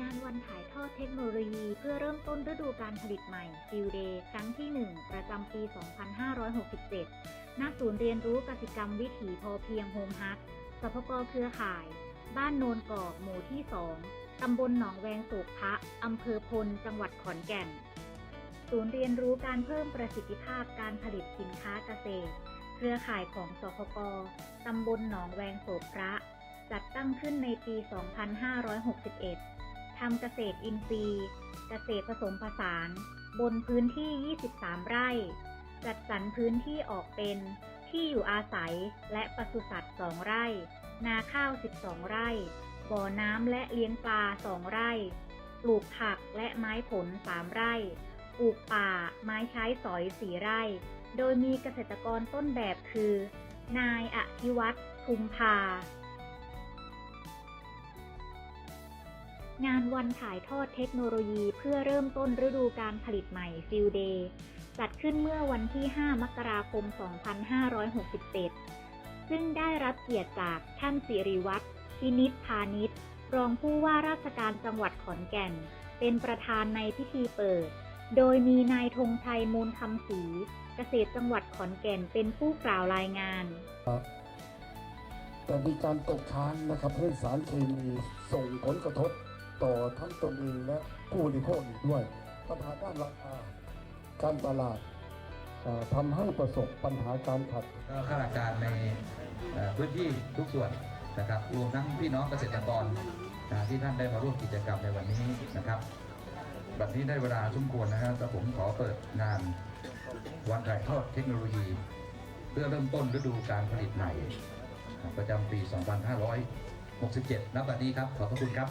งานวันถ่ายทอดเทคโนโลยีเพื่อเริ่มต้นฤดูการผลิตใหม่ Field Day ครั้งที่ 1 ประจำปี 2567 ณ ศูนย์เรียนรู้กสิกรรมวิถีพอเพียงโฮมฮัทสพกเครือข่าย บ้านโนนกอกหมู่ที่ 2 ตำบลหนองแวงโศกพระอำเภอพล จังหวัดขอนแก่น ศูนย์เรียนรู้การเพิ่มประสิทธิภาพการผลิตสินค้าเกษตร เครือข่ายของสพกตำบลหนองแวงโศกพระจัดตั้งขึ้นในปี 2561 ทำเกษตรอินทรีย์ เกษตรผสมผสาน บนพื้นที่ 23 ไร่ จัดสรรพื้นที่ออกเป็นที่อยู่อาศัยและปศุสัตว์ 2 ไร่ นาข้าว 12 ไร่ บ่อน้ำและเลี้ยงปลา 2 ไร่ ปลูกผักและไม้ผล 3 ไร่ ปลูกป่า ไม้ใช้สอย 4 ไร่ โดยมีเกษตรกรต้นแบบคือ นายอธิวัตรภูมิภา งานวันถ่ายทอดเทคโนโลยีเพื่อเริ่มต้นฤดูการผลิตใหม่ Field Day จัดขึ้นเมื่อวันที่ 5 มกราคม 2567 ซึ่งได้รับเกียรติจากท่านสิริวัตรพินิษพาณิชย์รองผู้ว่าราชการจังหวัดขอนแก่น เป็นประธานในพิธีเปิด โดยมีนายธงชัยมูลคำศรีเกษตรจังหวัดขอนแก่นเป็นผู้กล่าวรายงานแต่มีการตกค้างนะครับให้สารเคมีส่งผลกระทบ ต่อทั้งตนเองและผู้บริโภคอีกด้วย ปัญหาด้านราคาการตลาดเอ่อทำให้ประสบปัญหาการขัดก็ข้าราชการในพื้นที่ทุกส่วนนะครับรวมทั้งพี่น้องเกษตรกรที่ท่านได้มาร่วมกิจกรรมในวันนี้นะครับแบบนี้ได้เวลาสมควรนะครับแล้วผมขอเปิดงานวันถ่ายทอดเทคโนโลยี เพื่อเริ่มต้นฤดูการผลิตใหม่ประจำปี 2567 นับวันนี้ครับ ขอบพระคุณครับ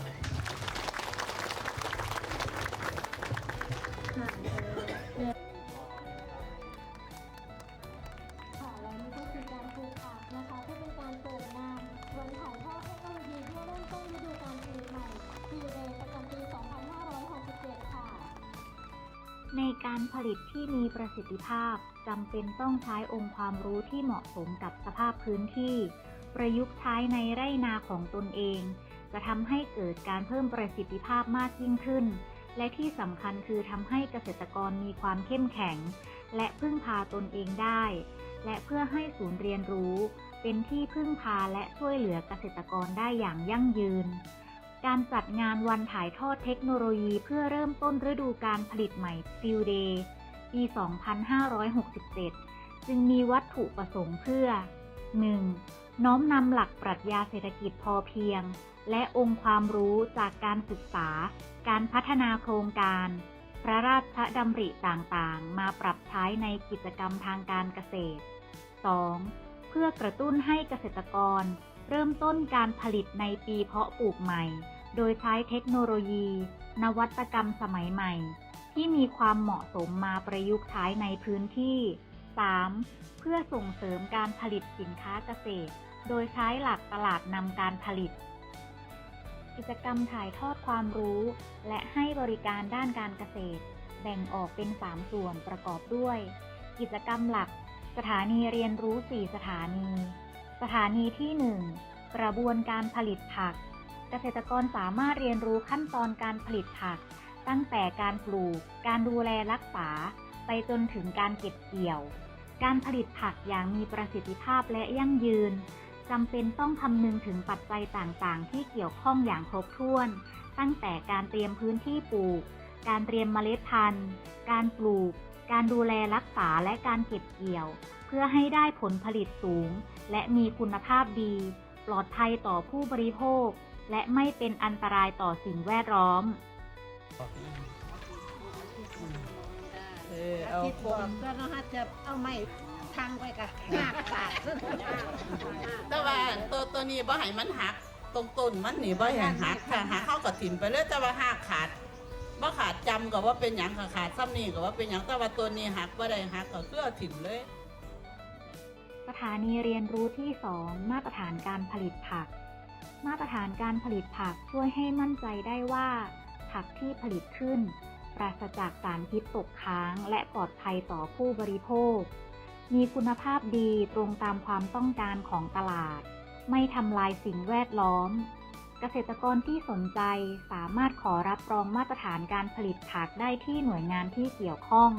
ผลิตที่มีประสิทธิภาพจำเป็นต้องใช้องค์ความรู้ที่เหมาะสมกับสภาพพื้นที่ ประยุกต์ใช้ในไร่นาของตนเอง จะทำให้เกิดการเพิ่มประสิทธิภาพมากยิ่งขึ้น และที่สำคัญคือทำให้เกษตรกรมีความเข้มแข็ง และพึ่งพาตนเองได้ และเพื่อให้ศูนย์เรียนรู้ เป็นที่พึ่งพาและช่วยเหลือเกษตรกรได้อย่างยั่งยืน การจัดงานวันถ่ายทอดเทคโนโลยีเพื่อเริ่มต้นฤดูการผลิตใหม่ Field Day ปี 2567 จึงมีวัตถุประสงค์เพื่อ 1. น้อมนำหลักปรัชญาเศรษฐกิจพอเพียง และองค์ความรู้จากการศึกษา การพัฒนาโครงการ พระราชดำริต่างๆ มาปรับใช้ในกิจกรรมทางการเกษตร 2. เพื่อกระตุ้นให้เกษตรกร เริ่มต้นการผลิตในปีเพาะปลูกใหม่ โดยใช้เทคโนโลยี นวัตกรรมสมัยใหม่ ที่มีความเหมาะสมมาประยุกต์ใช้ในพื้นที่ 3. เพื่อส่งเสริมการผลิตสินค้าเกษตร โดยใช้หลักตลาดนำการผลิต กิจกรรมถ่ายทอดความรู้ และให้บริการด้านการเกษตร แบ่งออกเป็น 3 ส่วนประกอบด้วย กิจกรรมหลัก สถานีเรียนรู้ 4 สถานี สถานีที่ 1 กระบวนการผลิตผัก เกษตรกรสามารถเรียนรู้ขั้นตอนการผลิตผัก ตั้งแต่การปลูก การดูแลรักษา ไปจนถึงการเก็บเกี่ยว การผลิตผักอย่างมีประสิทธิภาพและยั่งยืนจำเป็นต้องคำนึงถึงปัจจัยต่างๆ ที่เกี่ยวข้องอย่างครบถ้วน ตั้งแต่การเตรียมพื้นที่ปลูก การเตรียมเมล็ดพันธุ์ การปลูก การดูแลรักษาและการเก็บเกี่ยว เพื่อให้ได้ผลผลิตสูง และมีคุณภาพดี ปลอดภัยต่อผู้บริโภค และไม่เป็นอันตรายต่อสิ่งแวดล้อมเออเอาคิดคบอกมก็เนาะฮะจะเอาไม้ทางไปกะหักขาดแต่ว่าตัวตัวนี้บ่ให้มันหัก ตรงต้นมันนี่บ่ให้หักค่ะหักเข้ากับถิ่มไปเลยแต่ว่าหักขาด บ่ขาดจำก็ว่าเป็นหยังค่ะขาดซ้ำนี่ก็ว่าเป็นหยังแต่ว่าตัวนี้หักบ่ได้หักก็คือเอาถิ่มเลย สถานีเรียนรู้ที่ 2 มาตรฐานการผลิตผัก มาตรฐานการผลิตผักช่วยให้มั่นใจได้ว่า ผักที่ผลิตขึ้น ปราศจากสารพิษตกค้างและปลอดภัยต่อผู้บริโภค มีคุณภาพดีตรงตามความต้องการของตลาด ไม่ทำลายสิ่งแวดล้อม เกษตรกรที่สนใจสามารถขอรับรองมาตรฐานการผลิตผักได้ที่หน่วยงานที่เกี่ยวข้อง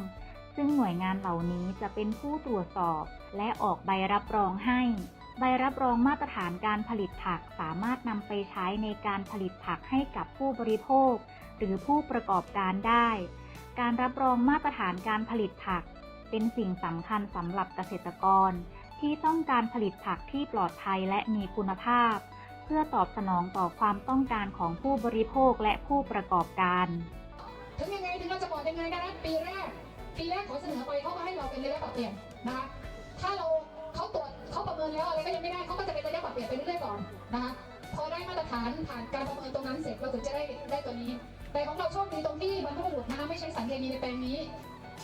ซึ่งหน่วยงานเหล่านี้จะเป็นผู้ตรวจสอบ และออกใบรับรองให้ ใบรับรองมาตรฐานการผลิตผักสามารถนำไปใช้ในการผลิตผักให้กับผู้บริโภค หรือผู้ประกอบการได้ การรับรองมาตรฐานการผลิตผัก เป็นสิ่งสำคัญสำหรับเกษตรกร ที่ต้องการผลิตผักที่ปลอดภัยและมีคุณภาพ พื่อตอบสนองต่อความต้องการของผู้บริโภคและผู้ประกอบการถึงยังไงถึงเราจะบอกยังไงนะคะปีแรก ปีแรกขอเสนอไปเขาก็ให้เราเป็นระยะปรับเปลี่ยนนะคะถ้าเราเขาตรวจเขาประเมินแล้วอะไรก็ยังไม่ได้เขาก็จะเป็นระยะปรับเปลี่ยนไปเรื่อยๆก่อนนะคะพอได้มาตรฐานผ่านการประเมินตรงนั้นเสร็จเราถึงจะได้ได้ตัวนี้ แต่ของเราโชคดีตรงที่บรรพบุรุษนะคะไม่ใช้สารเคมีในแปลงนี้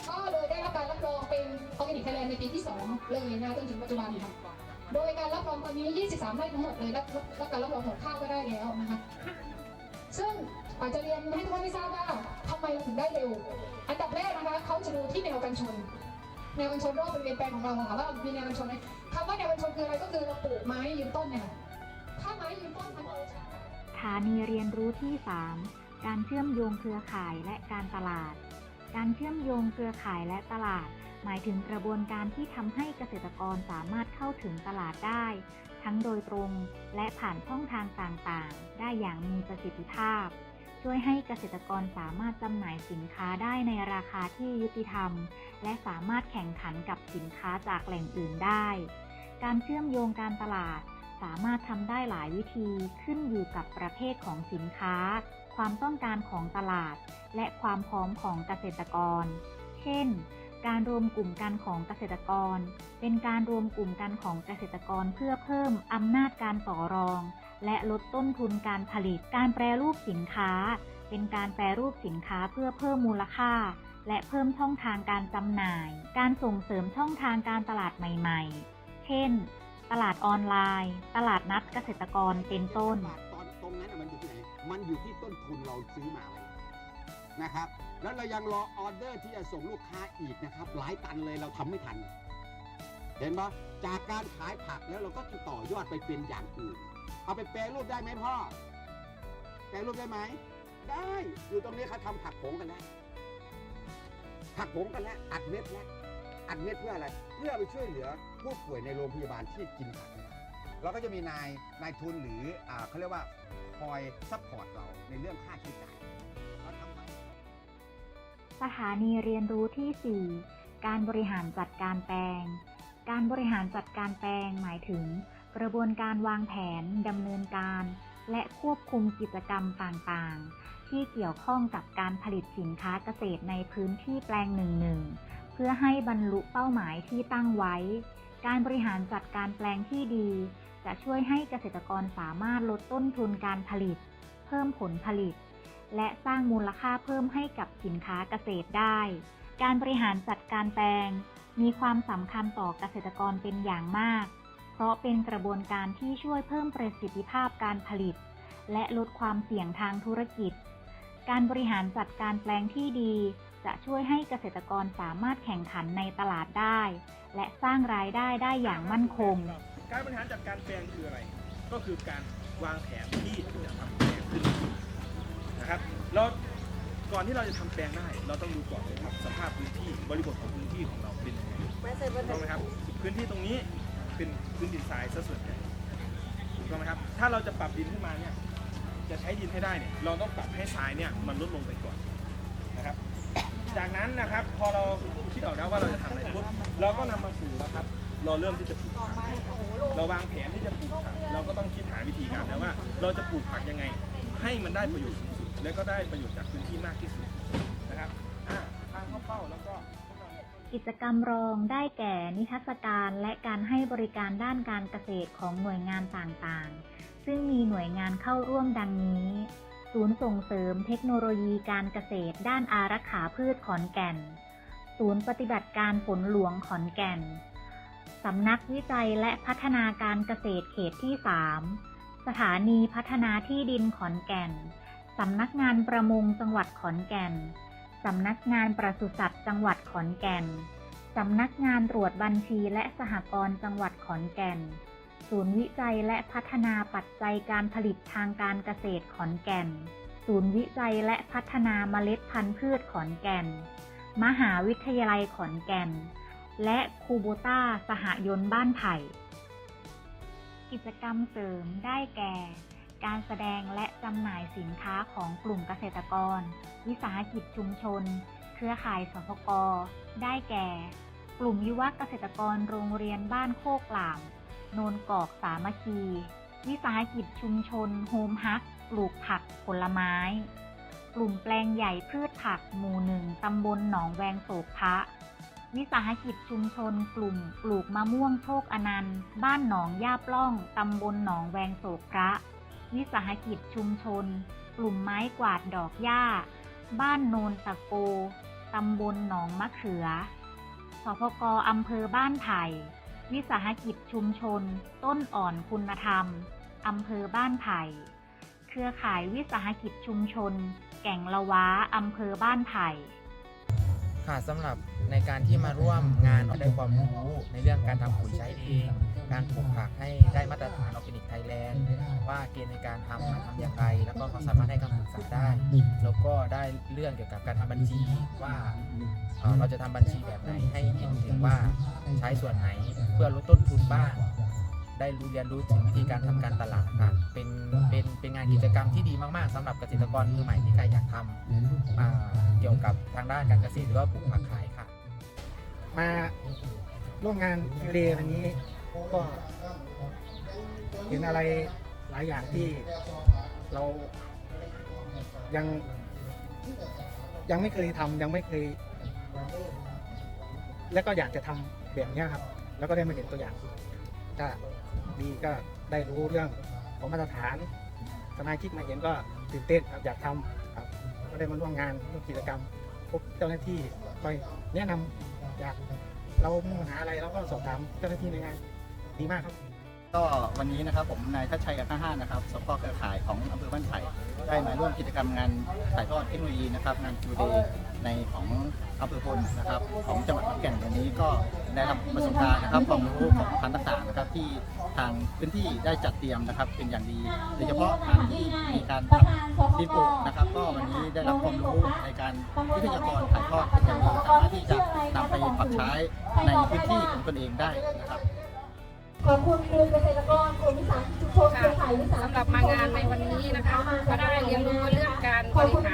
ก็เลยได้รับการรับรองเป็นออร์แกนิกไทยแลนด์ในปีที่สองเลยนะคะจนถึงปัจจุบันค่ะ โดยการรับรองตอนนี้ 23ไร่ทั้งหมดเลยรับรับการรับรองของข้าวก็ได้แล้วนะคะ ซึ่งอาจจะเรียนให้ทุกท่านได้ทราบว่าทำไมเราถึงได้เร็ว อันดับแรกนะคะเขาจะดูที่แนวกันชน แนวกันชนรอบบริเวณแปลงของเราค่ะว่ามีแนวกันชนไหมคำว่าแนวกันชนคืออะไรก็คือเราปลูกไม้ยืนต้นเนี่ยถ้าไม้ยืนต้นมันฐานีเรียนรู้ที่ 3 การเชื่อมโยงเครือข่ายและการตลาด การเชื่อมโยงเครือข่ายและตลาด หมายถึงกระบวนการที่ทำให้เกษตรกรสามารถเข้าถึงตลาดได้ ทั้งโดยตรงและผ่านช่องทางต่างๆ ได้อย่างมีประสิทธิภาพ ช่วยให้เกษตรกรสามารถจำหน่ายสินค้าได้ในราคาที่ยุติธรรม และสามารถแข่งขันกับสินค้าจากแหล่งอื่นได้ การเชื่อมโยงการตลาดสามารถทำได้หลายวิธีขึ้นอยู่กับประเภทของสินค้า ความต้องการของตลาด และความพร้อมของเกษตรกร เช่น การรวมกลุ่มกันของเกษตรกร เป็นการรวมกลุ่มกันของเกษตรกรเพื่อเพิ่มอำนาจการต่อรอง และลดต้นทุนการผลิต การแปรรูปสินค้า เป็นการแปรรูปสินค้าเพื่อเพิ่มมูลค่า และเพิ่มช่องทางการจำหน่าย การส่งเสริมช่องทางการตลาดใหม่ๆ เช่น ตลาดออนไลน์ ตลาดนัดเกษตรกรเป็นต้น ตอนตรงนั้นมันอยู่ที่ไหน มันอยู่ที่ต้นทุนเราซื้อมานะครับ แล้วเรายังรอออเดอร์ที่จะส่งลูกค้าอีกนะครับ หลายตันเลยเราทำไม่ทัน เห็นปะจากการขายผักแล้วเราก็จะต่อยอดไปเป็นอย่างอื่น เอาไปแปรรูปได้ไหมพ่อ แปรรูปได้ไหม ได้ อยู่ตรงนี้เขาทำผักผงกันแล้วผักผงกันแล้วอัดเม็ดแล้วอัดเม็ดเพื่ออะไร เพื่อไปช่วยเหลือผู้ป่วยในโรงพยาบาลที่กินผักเราก็จะมีนายนายทุนหรืออเขาเรียกว่าคอยซัพพอร์ตเราในเรื่องค่าใช้จ่าย สถานีเรียนรู้ที่ 4 การบริหารจัดการแปลง การบริหารจัดการแปลงหมายถึง กระบวนการวางแผนดำเนินการ และควบคุมกิจกรรมต่างๆ ที่เกี่ยวข้องกับการผลิตสินค้าเกษตรในพื้นที่แปลงหนึ่งๆเพื่อให้บรรลุเป้าหมายที่ตั้งไว้ การบริหารจัดการแปลงที่ดี จะช่วยให้เกษตรกรสามารถลดต้นทุนการผลิต เพิ่มผลผลิต และสร้างมูลค่าเพิ่มให้กับสินค้าเกษตรได้ การบริหารจัดการแปลง มีความสำคัญต่อเกษตรกรเป็นอย่างมาก เพราะเป็นกระบวนการที่ช่วยเพิ่มประสิทธิภาพการผลิต และลดความเสี่ยงทางธุรกิจ การบริหารจัดการแปลงที่ดี จะช่วยให้เกษตรกรสามารถแข่งขันในตลาดได้ และสร้างรายได้ได้อย่างมั่นคง การบริหารจัดการแปลงคืออะไร ก็คือการวางแผนที่จะทำ แปลงขึ้นนะครับแล้วก่อนที่เราจะทำแปลงได้ เราต้องดูก่อนเลยครับสภาพพื้นที่บริบทของพื้นที่ของเราเป็นยังไงถูกต้องไหมครับ พื้นที่ตรงนี้เป็นพื้นดินทรายซะส่วนใหญ่ถูกต้องไหมครับ ถ้าเราจะปรับดินขึ้นมาเนี่ย จะใช้ดินให้ได้เนี่ย เราต้องปรับให้ทรายเนี่ยมันลดลงไปก่อนนะครับ จากนั้นนะครับพอเราคิดออกแล้วว่าเราจะทำอะไรปุ๊บเราก็นำมาสู่นะครับ เราเริ่มที่จะปลูกผักเราวางแผนที่จะปลูกผักเราก็ต้องคิดหาวิธีการแล้วว่า เราจะปลูกผักยังไง ให้มันได้ประโยชน์สูง และก็ได้ประโยชน์จากพื้นที่มากที่สุดนะครับทางเข้าเป้าแล้วก็กิจกรรมรองได้แก่นิทรรศการและการให้บริการด้านการเกษตรของหน่วยงานต่างๆ ซึ่งมีหน่วยงานเข้าร่วมดังนี้ ศูนย์ส่งเสริมเทคโนโลยีการเกษตรด้านอารักขาพืชขอนแก่น ศูนย์ปฏิบัติการฝนหลวงขอนแก่น สำนักวิจัยและพัฒนาการเกษตรเขตที่ 3 สถานีพัฒนาที่ดินขอนแก่น สำนักงานประมงจังหวัดขอนแก่น สำนักงานปศุสัตว์จังหวัดขอนแก่น สำนักงานตรวจบัญชีและสหกรณ์จังหวัดขอนแก่น ศูนย์วิจัยและพัฒนาปัจจัยการผลิตทางการเกษตรขอนแก่น ศูนย์วิจัยและพัฒนาเมล็ดพันธุ์พืชขอนแก่น มหาวิทยาลัยขอนแก่น และคูโบต้าสหยนต์บ้านไผ่ กิจกรรมเสริมได้แก่ การแสดงและจำหน่ายสินค้าของกลุ่มเกษตรกร วิสาหกิจชุมชน เครือข่ายสพกได้แก่ กลุ่มยุวเกษตรกรโรงเรียนบ้านโคกหลาม โนนกอกสามัคคี วิสาหกิจชุมชนโฮมฮักปลูกผักผลไม้ กลุ่มแปลงใหญ่พืชผักหมู่หนึ่งตำบลหนองแวงโศกพระวิสาหกิจชุมชนกลุ่มปลูกมะม่วงโชคอนันต์ บ้านหนองย่าปล้อง ตำบลหนองแวงโศกพระ วิสาหกิจชุมชน กลุ่มไม้กวาดดอกหญ้า บ้านโนนตะโก ตำบลหนองมะเขือ สพกอำเภอบ้านไผ่ วิสาหกิจชุมชน ต้นอ่อนคุณธรรม อำเภอบ้านไผ่ เครือข่ายวิสาหกิจชุมชน แก่งละว้าอำเภอบ้านไผ่ ค่ะสำหรับในการที่มาร่วมงานได้ความรู้ในเรื่องการทำปุ๋ยใช้เอง การปลูกผักให้ได้มาตรฐานออร์แกนิกไทยแลนด์ว่าเกณฑ์ในการทำมาทำอย่างไรแล้วก็เขาสามารถให้คำปรึกษาได้ แล้วก็ได้เรื่องเกี่ยวกับการทำบัญชีว่าเอ่อเราจะทำบัญชีแบบไหนให้เห็นถึงว่าใช้ส่วนไหนเพื่อลดต้นทุนบ้าง ได้รู้เรียนรู้ถึงวิธีการทำการตลาดค่ะเป็นเป็นเป็นงานกิจกรรมที่ดีมากๆสำหรับเกษตรกรมือใหม่ที่ใครอยากทำอ่าเกี่ยวกับทางด้านการเกษตรหรือว่าปลูกผักขายค่ะ มาร่วมงานฟิวเดย์วันนี้ก็เห็นอะไรหลายอย่างที่เรายังยังไม่เคยทำยังไม่เคย แล้วก็อยากจะทำแบบเนี้ยครับ แล้วก็ได้มาเห็นตัวอย่าง ก็ดีก็ได้รู้เรื่องของมาตรฐานสมาชิกมาเห็นก็ตื่นเต้นครับอยากทำครับก็ได้มาร่วมงานร่วมกิจกรรมพบเจ้าหน้าที่คอยแนะนำอยากเรามีปัญหาอะไรเราก็สอบถามเจ้าหน้าที่ในงานดีมากครับ ก็วันนี้นะครับผมนายทัชชัยอัคห้านะครับสปเครือข่ายของอำเภอบ้านไผ่ได้มาร่วมกิจกรรมงานถ่ายทอดเทคโนโลยีนะครับงานคิวเดย์ ในของอำเภอพลนะครับ ของจังหวัดขอนแก่นวันนี้ก็ได้รับประสบการณ์นะครับความรู้ของพันธุ์ต่างๆนะครับ ที่ทางพื้นที่ได้จัดเตรียมนะครับ เป็นอย่างดีโดยเฉพาะทางที่มีการทำดินปลูกนะครับ ก็วันนี้ได้รับความรู้ในการวิทยากรถ่ายทอดเป็นอย่างดีสามารถที่จะนำไปปรับใช้ในพื้นที่ของตนเองได้นะครับขอบคุณกลุ่มเกษตรกรกลุ่มวิสาหกิจชุมชนเครือข่ายวิสาหกิจสำหรับมางานในวันนี้นะคะก็ได้เรียนรู้เรื่องการบริหาร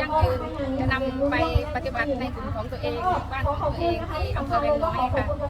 ยั่งยืนจะนำไปปฏิบัติในกลุ่มของตัวเองบ้านของตัวเองที่อำเภอแวงน้อยค่ะ